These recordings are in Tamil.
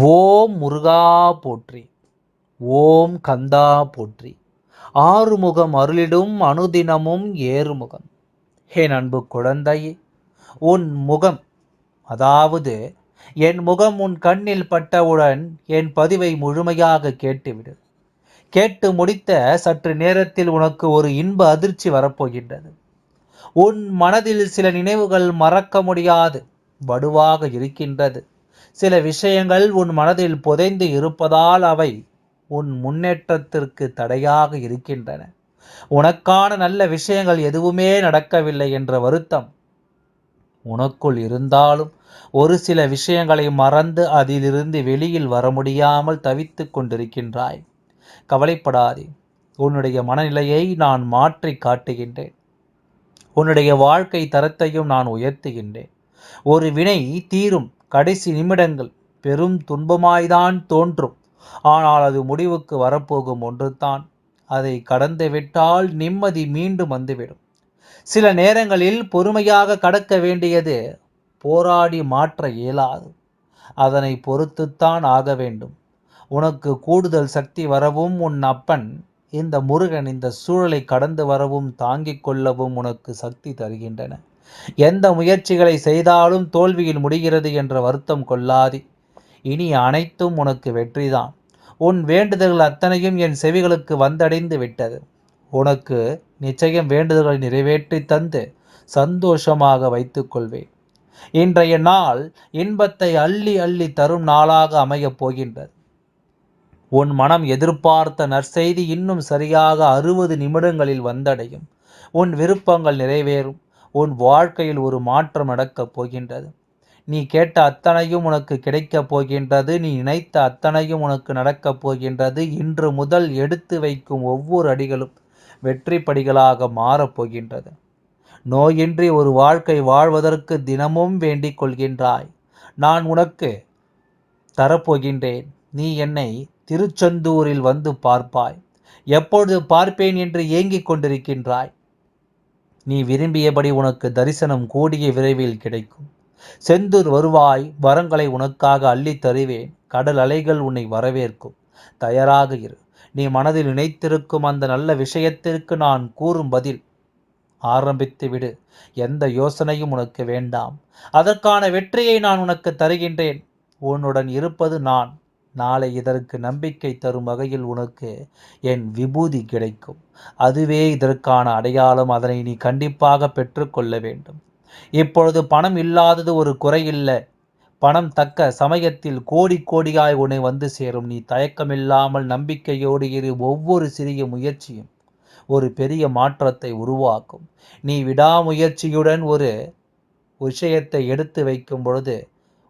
ஓம் முருகா போற்றி. ஓம் கந்தா போற்றி. ஆறுமுகம் அருளிடும் அனுதினமும் ஏறுமுகம். என் அன்பு குழந்தையே உன் முகம் அதாவது என் முகம் உன் கண்ணில் பட்டவுடன் என் பதிவை முழுமையாக கேட்டுவிடு. கேட்டு முடித்த சற்று நேரத்தில் உனக்கு ஒரு இன்ப அதிர்ச்சி வரப்போகின்றது. உன் மனதில் சில நினைவுகள் மறக்க முடியாது வடுவாக இருக்கின்றது. சில விஷயங்கள் உன் மனதில் புதைந்து இருப்பதால் அவை உன் முன்னேற்றத்திற்கு தடையாக இருக்கின்றன. உனக்கான நல்ல விஷயங்கள் எதுவுமே நடக்கவில்லை என்ற வருத்தம் உனக்குள் இருந்தாலும் ஒரு சில விஷயங்களை மறந்து அதிலிருந்து வெளியில் வர முடியாமல் தவித்து கொண்டிருக்கின்றாய். கவலைப்படாதே. உன்னுடைய மனநிலையை நான் மாற்றி காட்டுகின்றேன். உன்னுடைய வாழ்க்கை தரத்தையும் நான் உயர்த்துகின்றேன். ஒரு வினை தீரும் கடைசி நிமிடங்கள் பெரும் துன்பமாய்தான் தோன்றும். ஆனால் அது முடிவுக்கு வரப்போகும் ஒன்றுதான். அதை கடந்து விட்டால் நிம்மதி மீண்டும் வந்துவிடும். சில நேரங்களில் பொறுமையாக கடக்க வேண்டியது போராடி மாற்ற இயலாது. அதனை பொறுத்துத்தான் ஆக வேண்டும். உனக்கு கூடுதல் சக்தி வரவும் உன் அப்பன் இந்த முருகன் இந்த சூழலை கடந்து வரவும் தாங்கிக் கொள்ளவும் உனக்கு சக்தி தருகின்றன. எந்த முயற்சிகளை செய்தாலும் தோல்வியில் முடிகிறது என்ற வருத்தம் கொள்ளாதி. இனி அனைத்தும் உனக்கு வெற்றிதான். உன் வேண்டுதல்கள் அத்தனையும் என் செவிகளுக்கு வந்தடைந்து விட்டது. உனக்கு நிச்சயம் வேண்டுதல்களை நிறைவேற்றி தந்து சந்தோஷமாக வைத்துக்கொள்வேன் இன்றைய நாள் இன்பத்தை அள்ளி அள்ளி தரும் நாளாக அமையப் போகின்றது. உன் மனம் எதிர்பார்த்த நற்செய்தி இன்னும் சரியாக அறுபது நிமிடங்களில் வந்தடையும். உன் விருப்பங்கள் நிறைவேறும். உன் வாழ்க்கையில் ஒரு மாற்றம் நடக்கப் போகின்றது. நீ கேட்ட அத்தனையும் உனக்கு கிடைக்கப் போகின்றது. நீ நினைத்த அத்தனையும் உனக்கு நடக்கப் போகின்றது. இன்று முதல் எடுத்து வைக்கும் ஒவ்வொரு அடிகளும் வெற்றி படிகளாக மாறப்போகின்றது நோயின்றி ஒரு வாழ்க்கை வாழ்வதற்கு தினமும் வேண்டிக் கொள்கின்றாய். நான் உனக்கு தரப்போகின்றேன். நீ என்னை திருச்செந்தூரில் வந்து பார்ப்பாய். எப்பொழுது பார்ப்பேன் என்று ஏங்கிக் கொண்டிருக்கின்றாய். நீ விரும்பியபடி உனக்கு தரிசனம் கூடிய விரைவில் கிடைக்கும். செந்தூர் வருவாய் வரங்களை உனக்காக அள்ளித் தருவேன். கடல் அலைகள் உன்னை வரவேற்கும். தயாராக இரு. நீ மனதில் நினைத்திருக்கும் அந்த நல்ல விஷயத்திற்கு நான் கூறும் பதில் ஆரம்பித்து விடு. எந்த யோசனையும் உனக்கு வேண்டாம். அதற்கான வெற்றியை நான் உனக்கு தருகின்றேன். உன்னுடன் இருப்பது நான். நாளை இதற்கு நம்பிக்கை தரும் வகையில் உனக்கு என் விபூதி கிடைக்கும். அதுவே இதற்கான அடையாளம். அதனை நீ கண்டிப்பாக பெற்றுக்கொள்ள வேண்டும். இப்பொழுது பணம் இல்லாதது ஒரு குறையில்லை. பணம் தக்க சமயத்தில் கோடி கோடியாய் உன்னை வந்து சேரும். நீ தயக்கமில்லாமல் நம்பிக்கையோடு இரு. ஒவ்வொரு சிறிய முயற்சியும் ஒரு பெரிய மாற்றத்தை உருவாக்கும். நீ விடாமுயற்சியுடன் ஒரு விஷயத்தை எடுத்து வைக்கும் பொழுது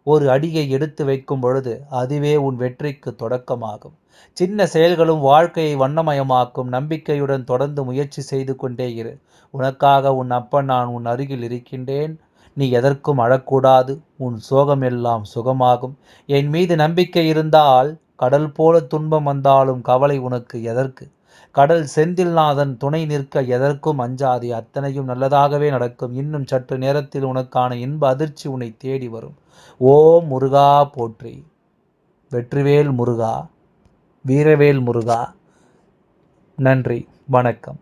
ஒரு அடியை எடுத்து வைக்கும் பொழுது அதுவே உன் வெற்றிக்கு தொடக்கமாகும். சின்ன செயல்களும் வாழ்க்கையை வண்ணமயமாக்கும் நம்பிக்கையுடன் தொடர்ந்து முயற்சி செய்து கொண்டே இரு. உனக்காக உன் அப்பன் நான் உன் அருகில் இருக்கின்றேன். நீ எதற்கும் அழக்கூடாது. உன் சோகம் எல்லாம் சுகமாகும். என் மீது நம்பிக்கை இருந்தால் கடல் போல துன்பம் வந்தாலும் கவலை உனக்கு எதற்கு? கடல் செந்தில்நாதன் துணை நிற்க எதற்கும் அஞ்சாதி அத்தனையும் நல்லதாகவே நடக்கும். இன்னும் சற்று நேரத்தில் உனக்கான இன்ப அதிர்ச்சி உன்னை தேடி வரும். ஓம் முருகா போற்றி. வெற்றிவேல் முருகா வீரவேல் முருகா. நன்றி வணக்கம்.